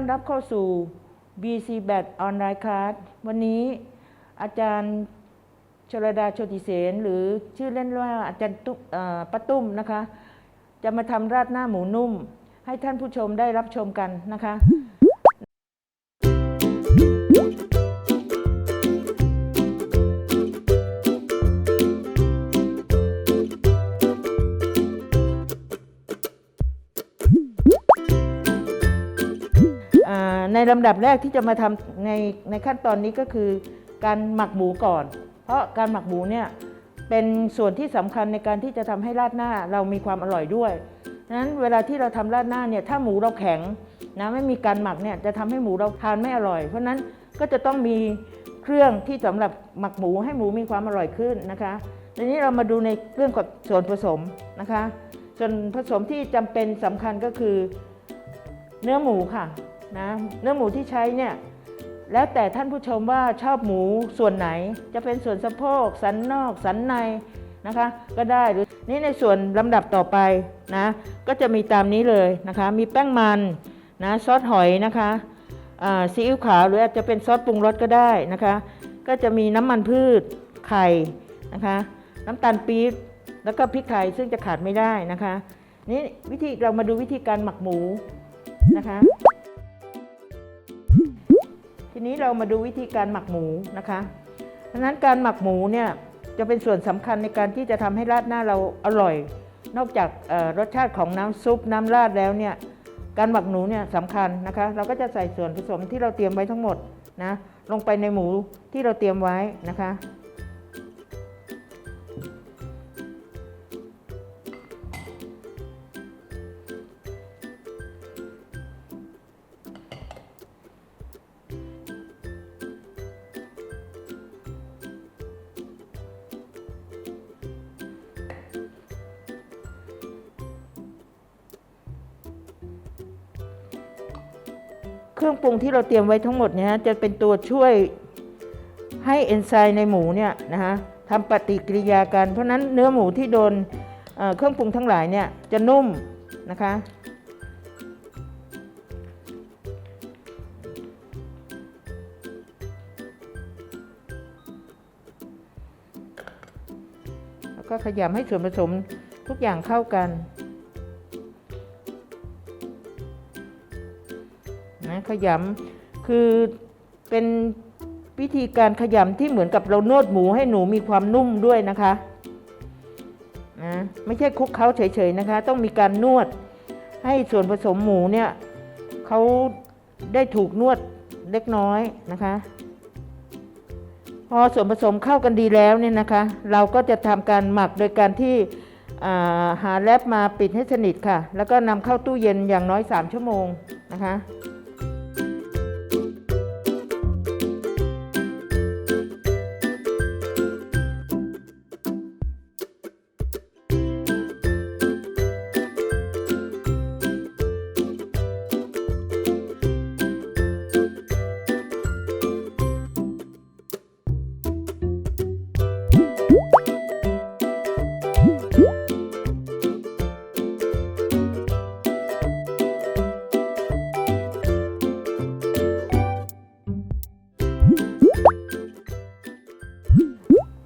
อนรับเข้าสู่ BC b a t Online Class วันนี้อาจารย์ชลดาโชติเสนหรือชื่อเล่นว่าอาจารย์ตุ๊ป้าตุ้มนะคะ จะมาทำราดหน้าหมูนุ่ม ให้ท่านผู้ชมได้รับชมกันนะคะ ลำดับแรกที่จะมาทำในในขั้นตอนนี้ก็คือ การหมักหมูก่อน เพราะการหมักหมูเนี่ยเป็นส่วนที่สำคัญในการที่จะทำให้ราดหน้าเรามีความอร่อยด้วยนั้นเวลาที่เราทำราดหน้าเนี่ยถ้าหมูเราแข็งนะไม่มีการหมักเนี่ยจะทำให้หมูเราทานไม่อร่อย เพราะฉะนั้นก็จะต้องมีเครื่องที่สำหรับหมักหมูให้หมูมีความอร่อยขึ้นนะคะทีนี้เรามาดูในเรื่องของส่วนผสมนะคะ ส่วนผสมที่จำเป็นสำคัญก็คือ เนื้อหมูค่ะ นะเนื้อหมูที่ใช้เนี่ยแล้วแต่ท่านผู้ชมว่าชอบหมูส่วนไหน จะเป็นส่วนสะโพก สันนอก สันในนะคะ ก็ได้หรือนี่ในส่วนลำดับต่อไปนะก็จะมีตามนี้เลยนะคะ มีแป้งมันนะซอสหอยนะคะซีอิ๊วขาวหรืออาจจะเป็นซอสปรุงรสก็ได้นะคะ ก็จะมีน้ำมันพืชไข่นะคะ น้ำตาลปี๊บแล้วก็พริกไทยซึ่งจะขาดไม่ได้นะคะ นี่วิธีเรามาดูวิธีการหมักหมูนะคะ ทีนี้เรามาดูวิธีการหมักหมูนะคะดังนั้นการหมักหมูเนี่ยจะเป็นส่วนสำคัญในการที่จะทำให้ราดหน้าเราอร่อย นอกจากรสชาติของน้ำซุปน้ำราดแล้วเนี่ยการหมักหมูเนี่ยสำคัญนะคะ เราก็จะใส่ส่วนผสมที่เราเตรียมไว้ทั้งหมดนะลงไปในหมูที่เราเตรียมไว้นะคะ เครื่องปรุงที่เราเตรียมไว้ทั้งหมดเนี่ยจะเป็นตัวช่วยให้เอนไซม์ในหมูเนี่ยนะคะทำปฏิกิริยากัน เพราะนั้นเนื้อหมูที่โดนเเครื่องปรุงทั้งหลายเนี่ยจะนุ่มนะคะแล้วก็ขยำให้ส่วนผสมทุกอย่างเข้ากัน ขยำคือเป็นวิธีการขยำที่เหมือนกับเรานวดหมูให้หนูมีความนุ่มด้วยนะคะนะไม่ใช่คลุกเคล้าเฉยๆนะคะ ต้องมีการนวดให้ส่วนผสมหมูเนี่ยเขาได้ถูกนวดเล็กน้อยนะคะ พอส่วนผสมเข้ากันดีแล้วเนี่ยนะคะ เราก็จะทำการหมักโดยการที่หาแรปมาปิดให้สนิทค่ะ แล้วก็นำเข้าตู้เย็นอย่างน้อย 3 ชั่วโมงนะคะ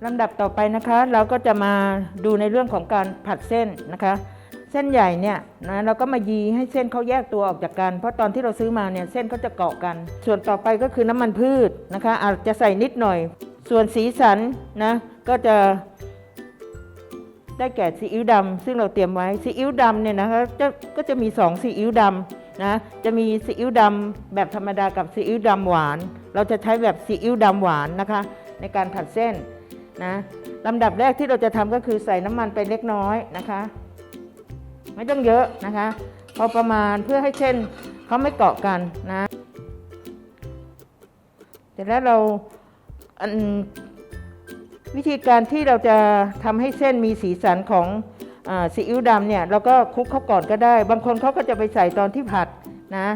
ลำดับต่อไปนะคะเราก็จะมาดูในเรื่องของการผัดเส้นนะคะ เส้นใหญ่เนี่ยนะเราก็มายีให้เส้นเขาแยกตัวออกจากกัน เพราะตอนที่เราซื้อมาเนี่ยเส้นเขาจะเกาะกัน ส่วนต่อไปก็คือน้ำมันพืชนะคะ อาจจะใส่นิดหน่อย ส่วนสีสันนะก็จะได้แก่ซีอิ๊วดำซึ่งเราเตรียมไว้ซีอิ๊วดำเนี่ยนะคะจะก็จะมี2ซีอิ๊วดำนะจะมีซีอิ๊วดำแบบธรรมดากับซีอิ๊วดำหวาน เราจะใช้แบบซีอิ๊วดำหวานนะคะ ในการผัดเส้น นะลำดับแรกที่เราจะทำก็คือใส่น้ำมันไปเล็กน้อยนะคะ ไม่ต้องเยอะนะคะ พอประมาณเพื่อให้เส้นเขาไม่เกาะกันนะเสร็จแล้วเราวิธีการที่เราจะทำให้เส้นมีสีสันของอซีอิ๊วดำเนี่ยเราก็คลุกเขาก่อนก็ได้ บางคนเขาก็จะไปใส่ตอนที่ผัดนะ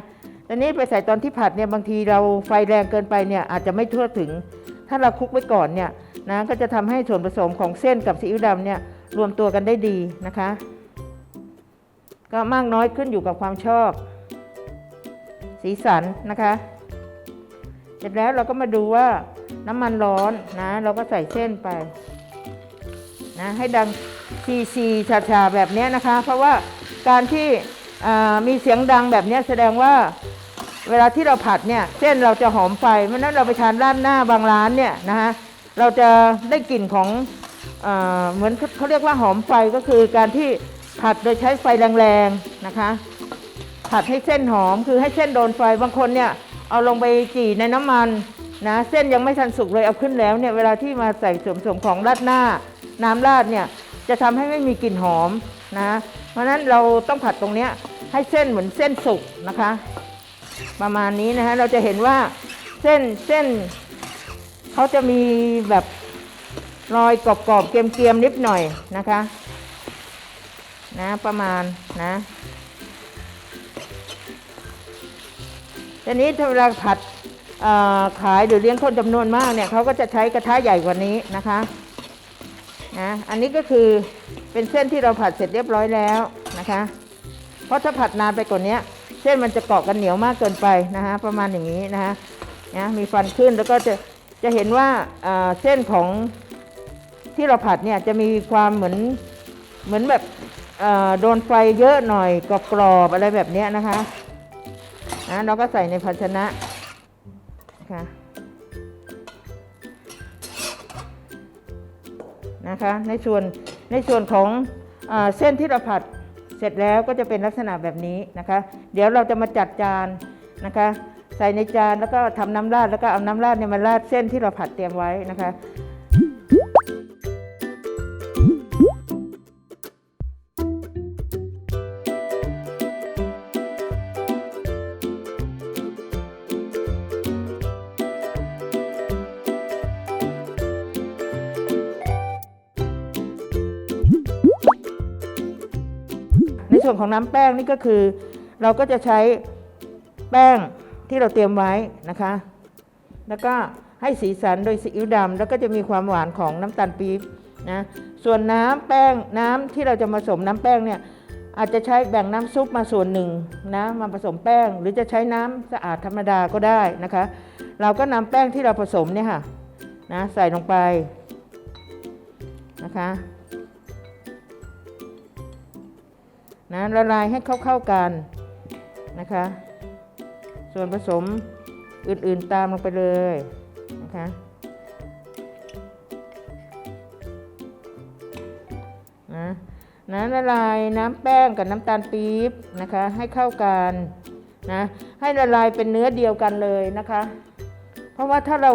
ตอนนี้ไปใส่ตอนที่ผัดเนี่ยบางทีเราไฟแรงเกินไปเนี่ยอาจจะไม่ทั่วถึง ถ้าเราคลุกไว้ก่อนเนี่ย นะก็จะทำให้ส่วนผสมของเส้นกับซีอิ๊วดำเนี่ยรวมตัวกันได้ดีนะคะ ก็มากน้อยขึ้นอยู่กับความชอบ สีสันนะคะ เสร็จแล้วเราก็มาดูว่าน้ำมันร้อนนะ เราก็ใส่เส้นไปนะให้ดังซีซีชาชาแบบนี้นะคะ เพราะว่าการที่มีเสียงดังแบบนี้แสดงว่าเวลาที่เราผัดเนี่ยเส้นเราจะหอมไฟเพราะฉะนั้นเราไปทานร้านหน้าบางร้านเนี่ยนะคะ เราจะได้กลิ่นของอเหมือนเขาเรียกว่าหอมไฟก็คือการที่ผัดโดยใช้ไฟแรงๆนะคะ ผัดให้เส้นหอมคือให้เส้นโดนไฟบางคนเนี่ยเอาลงไปจี่ในน้ำมันนะเส้นยังไม่ทันสุกเลยเอาขึ้นแล้วเนี่ยเวลาที่มาใส่ส่วนผสมของราดหน้า น้ำราดเนี่ยจะทำให้ไม่มีกลิ่นหอมนะเพราะฉะนั้นเราต้องผัดตรงเนี้ยให้เส้นเหมือนเส้นสุกนะคะ ประมาณนี้นะฮะเราจะเห็นว่าเส้นเส้น เขาจะมีแบบรอยกรอบๆเกรียมๆนิดหน่อยนะคะ นะประมาณนะทีนี้เวลาผัดขายหรือเลี้ยงคนจำนวนมากเนี่ยเขาก็จะใช้กระทะใหญ่กว่านี้นะคะนะอันนี้ก็คือเป็นเส้นที่เราผัดเสร็จเรียบร้อยแล้วนะคะ เพราะถ้าผัดนานไปกว่านี้เส้นมันจะเกาะกันเหนียวมากเกินไปนะคะประมาณอย่างนี้นะคะนะมีฟันขึ้นแล้วก็จะ จะเห็นว่าเส้นของที่เราผัดเนี่ยจะมีความเหมือนเหมือนแบบโดนไฟเยอะหน่อยกรอบๆอะไรแบบเนี้ยนะคะนะเราก็ใส่ในภาชนะค่ะนะคะในส่วนในส่วนของอเส้นที่เราผัดเสร็จแล้วก็จะเป็นลักษณะแบบนี้นะคะ เดี๋ยวเราจะมาจัดจานนะคะ ใส่ในจานแล้วก็ทำน้ำราดแล้วก็เอาน้ำราดเนี่ยมาราดเส้นที่เราผัดเตรียมไว้นะคะในส่วนของน้ำแป้งนี่ก็คือ เราก็จะใช้แป้ง ที่เราเตรียมไว้นะคะ แล้วก็ให้สีสันโดยซีอิ๊วดำแล้วก็จะมีความหวานของน้ำตาลปี๊บนะส่วนน้ำแป้งน้ำที่เราจะผสมน้ำแป้งเนี่ยอาจจะใช้แบ่งน้ำซุปมาส่วนหนึ่งนะมาผสมแป้ง หรือจะใช้น้ำสะอาดธรรมดาก็ได้นะคะ เราก็นำแป้งที่เราผสมเนี่ยค่ะนะใส่ลงไปนะคะนะละลายให้เข้าๆกันนะคะ ส่วนผสมอื่นๆตามลงไปเลยนะคะนะนะละลายน้ำแป้งกับน้ำตาลปี๊บนะคะให้เข้ากันนะให้ละลายเป็นเนื้อเดียวกันเลยนะคะ เพราะว่าถ้าเรา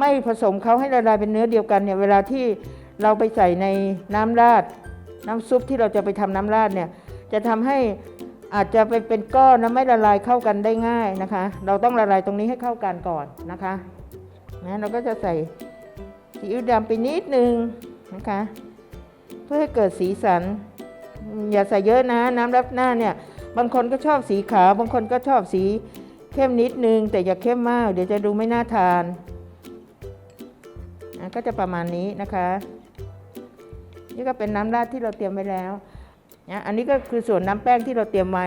ไม่ผสมเขาให้ละลายเป็นเนื้อเดียวกันเนี่ยเวลาที่เราไปใส่ในน้ำราดน้ำซุปที่เราจะไปทำน้ำราดเนี่ยจะทำให้ อาจจะไปเป็นก้อนนะไม่ละลายเข้ากันได้ง่ายนะคะ เราต้องละลายตรงนี้ให้เข้ากันก่อนนะคะนะเราก็จะใส่ซีอิ๊วดำไปนิดนึงนะคะ เพื่อให้เกิดสีสัน อย่าใส่เยอะนะ น้ำรับหน้าเนี่ยบางคนก็ชอบสีขาวบางคนก็ชอบสีเข้มนิดนึง แต่อย่าเข้มมาก เดี๋ยวจะดูไม่น่าทานอะก็จะประมาณนี้นะคะ นี่ก็เป็นน้ำราดที่เราเตรียมไว้แล้ว นะอันนี้ก็คือส่วนน้ำแป้งที่เราเตรียมไว้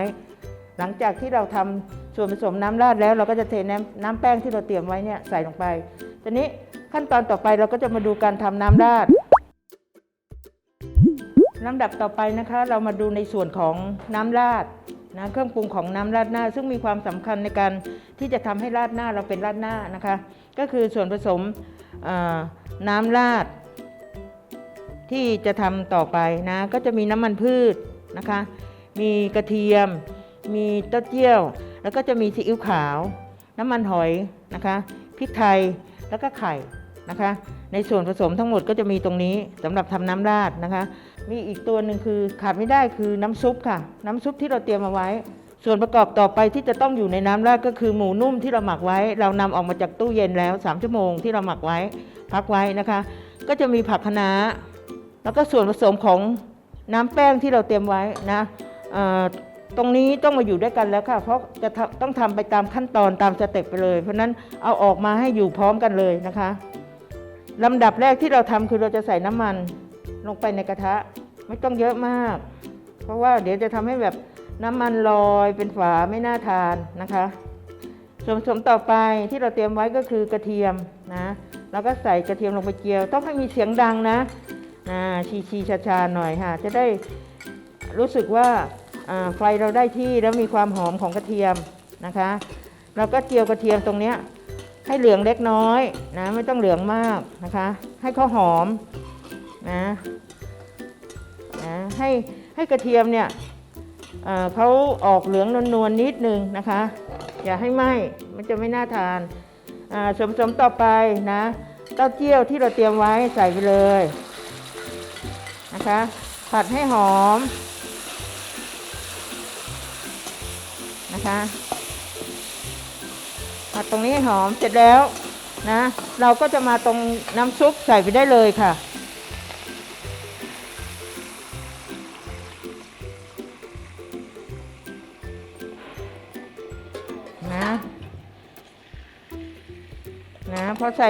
หลังจากที่เราทำส่วนผสมน้ำราดแล้ว เราก็จะเทน้ำน้ำแป้งที่เราเตรียมไว้เนี่ยใส่ลงไปทีนี้ขั้นตอนต่อไปเราก็จะมาดูการทำน้ำราดลำดับต่อไปนะคะ เรามาดูในส่วนของน้ำราดนะเครื่องปรุงของน้ำราดหน้า ซึ่งมีความสำคัญในการที่จะทำให้ราดหน้าเราเป็นราดหน้านะคะ ก็คือส่วนผสมน้ำราด ที่จะทำต่อไปนะ ก็จะมีน้ำมันพืช นะคะ มีกระเทียม มีเต้าเจี้ยว แล้วก็จะมีซีอิ๊วขาว น้ำมันหอยนะคะพริกไทยแล้วก็ไข่นะคะ ในส่วนผสมทั้งหมดก็จะมีตรงนี้สำหรับทำน้ำราดนะคะ มีอีกตัวหนึ่งคือขาดไม่ได้คือน้ำซุปค่ะ น้ำซุปที่เราเตรียมเอาไว้ ส่วนประกอบต่อไปที่จะต้องอยู่ในน้ำราดก็คือหมูนุ่มที่เราหมักไว้ เรานำออกมาจากตู้เย็นแล้ว 3 ชั่วโมงที่เราหมักไว้พักไว้นะคะ ก็จะมีผักคะน้าแล้วก็ส่วนผสมของ น้ำแป้งที่เราเตรียมไว้นะตรงนี้ต้องมาอยู่ด้วยกันแล้วค่ะ เพราะจะต้องทำไปตามขั้นตอนตามสเต็ปไปเลย เพราะฉะนั้นเอาออกมาให้อยู่พร้อมกันเลยนะคะลำดับแรกที่เราทำคือเราจะใส่น้ำมันลงไปในกระทะ ไม่ต้องเยอะมาก เพราะว่าเดี๋ยวจะทำให้แบบน้ำมันลอยเป็นฝาไม่น่าทานนะคะส่วนผสมต่อไปที่เราเตรียมไว้ก็คือกระเทียมนะแล้วก็ใส่กระเทียมลงไปเจียว ต้องให้มีเสียงดังนะ ชีชีชาชาๆหน่อยค่ะ จะได้รู้สึกว่าไฟเราได้ที่แล้วมีความหอมของกระเทียมนะคะ เราก็เจียวกระเทียมตรงนี้ให้เหลืองเล็กน้อยนะไม่ต้องเหลืองมากนะคะ ให้เขาหอมนะนะให้ให้กระเทียมเนี่ยเขาออกเหลืองนวลๆนิดนึงนะคะ อย่าให้ไหม้มันจะไม่น่าทานส่วนผสมต่อไปนะเต้าเจี้ยวที่เราเตรียมไว้ใส่ไปเลย นะคะ ผัดให้หอมนะคะ ผัดตรงนี้ให้หอมเสร็จแล้วนะ เราก็จะมาตรงน้ำซุปใส่ไปได้เลยค่ะนะนะพอใส่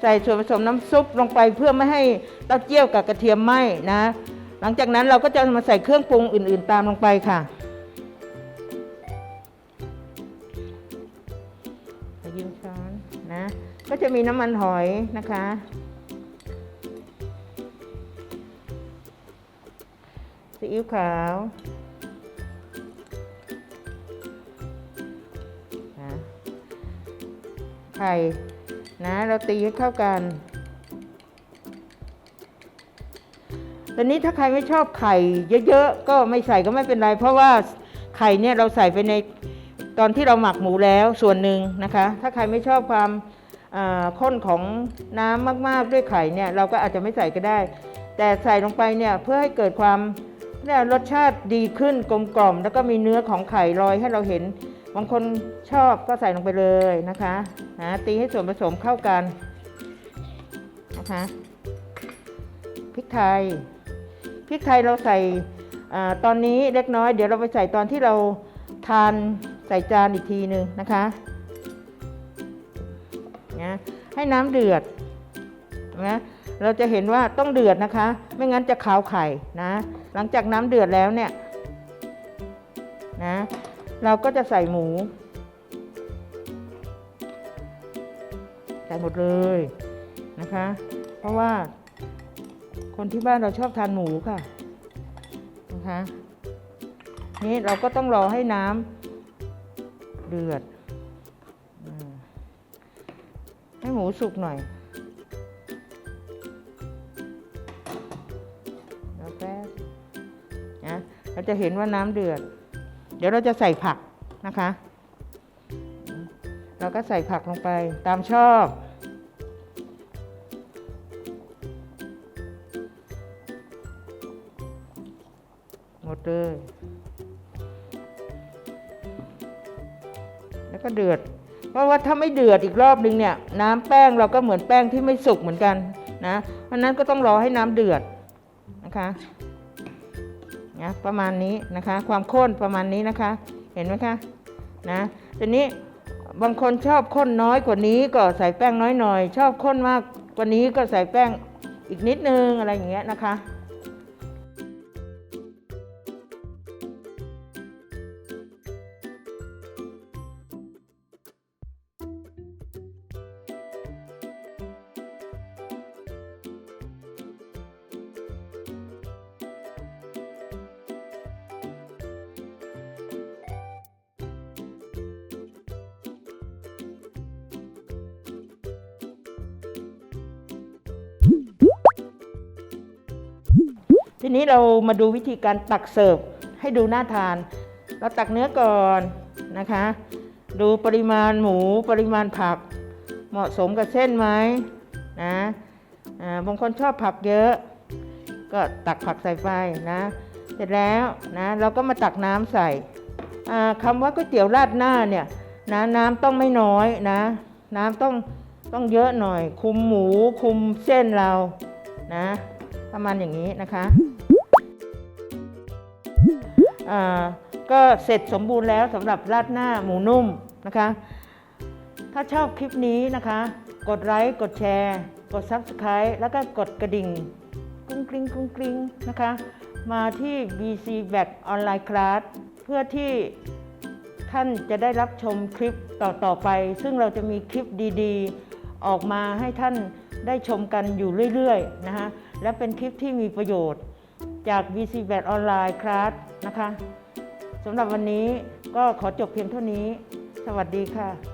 ใส่ส่วนผสมน้ำซุปลงไปเพื่อไม่ให้เต้าเจี้ยวกับกระเทียมไหม้นะ หลังจากนั้นเราก็จะมาใส่เครื่องปรุงอื่น ๆ ตามลงไปค่ะขอยืมช้อนนะ ก็จะมีน้ำมันหอยนะคะ ซีอิ๊วขาวนะไข่ นะเราตีให้เข้ากันตอนนี้ถ้าใครไม่ชอบไข่เยอะๆก็ไม่ใส่ก็ไม่เป็นไร เพราะว่าไข่เนี่ยเราใส่ไปในตอนที่เราหมักหมูแล้วส่วนหนึ่งนะคะ ถ้าใครไม่ชอบความอ่าข้นของน้ำมากๆด้วยไข่เนี่ยเราก็อาจจะไม่ใส่ก็ได้ แต่ใส่ลงไปเนี่ยเพื่อให้เกิดความเนี่ยรสชาติดีขึ้นกลมกล่อม แล้วก็มีเนื้อของไข่ลอยให้เราเห็น บางคนชอบก็ใส่ลงไปเลยนะคะนะตีให้ส่วนผสมเข้ากันนะคะพริกไทยพริกไทยเราใส่อตอนนี้เล็กน้อยเดี๋ยวเราไปใส่ตอนที่เราทานใส่จานอีกทีหนึ่งนะคะนะให้น้ำเดือดนะเราจะเห็นว่าต้องเดือดนะคะ ไม่งั้นจะขาวไข่นะ หลังจากน้ำเดือดแล้วเนี่ยนะ เราก็จะใส่หมู ใส่หมดเลยนะคะ เพราะว่าคนที่บ้านเราชอบทานหมูค่ะนะคะนี่เราก็ต้องรอให้น้ำเดือดให้หมูสุกหน่อยแล้วแป๊บนะเราจะเห็นว่าน้ำเดือด เดี๋ยวเราจะใส่ผักนะคะ เราก็ใส่ผักลงไปตามชอบ หมดเลย แล้วก็เดือด เพราะว่าถ้าไม่เดือดอีกรอบนึงเนี่ย น้ำแป้งเราก็เหมือนแป้งที่ไม่สุกเหมือนกันนะเพราะฉะนั้นก็ต้องรอให้น้ำเดือดนะคะ นะประมาณนี้นะคะความข้นประมาณนี้นะคะเห็นไหมคะนะทีนี้บางคนชอบข้นน้อยกว่านี้ก็ใส่แป้งน้อยหน่อย ชอบข้นมากกว่านี้ก็ใส่แป้งอีกนิดนึงอะไรอย่างเงี้ยนะคะ ทีนี้เรามาดูวิธีการตักเสิร์ฟให้ดูน่าทาน เราตักเนื้อก่อนนะคะ ดูปริมาณหมูปริมาณผัก เหมาะสมกับเส้นไหมนะอ่าบางคนชอบผักเยอะ ก็ตักผักใส่ไปนะ เสร็จแล้วนะเราก็มาตักน้ำใส่อ่าคำว่าก๋วยเตี๋ยวราดหน้าเนี่ยนะน้ำต้องไม่น้อยนะ น้ำต้องต้องเยอะหน่อย คุมหมูคุมเส้นเรานะ ประมาณอย่างนี้นะคะอ่าก็เสร็จสมบูรณ์แล้วสำหรับราดหน้าหมูนุ่มนะคะ ถ้าชอบคลิปนี้นะคะ กดไลค์กดแชร์ กด Subscribe แล้วก็กดกระดิ่งกุ้งกริ้งกุ้งกริ้งนะคะ มาที่ BC Back Online Class เพื่อที่ท่านจะได้รับชมคลิปต่อ ๆ ไป ซึ่งเราจะมีคลิปดี ๆ ออกมาให้ท่าน ได้ชมกันอยู่เรื่อยๆนะคะและเป็นคลิปที่มีประโยชน์จาก VC b a t ออนไลน์ครับนะคะสำหรับวันนี้ก็ขอจบเพียงเท่านี้ สวัสดีค่ะ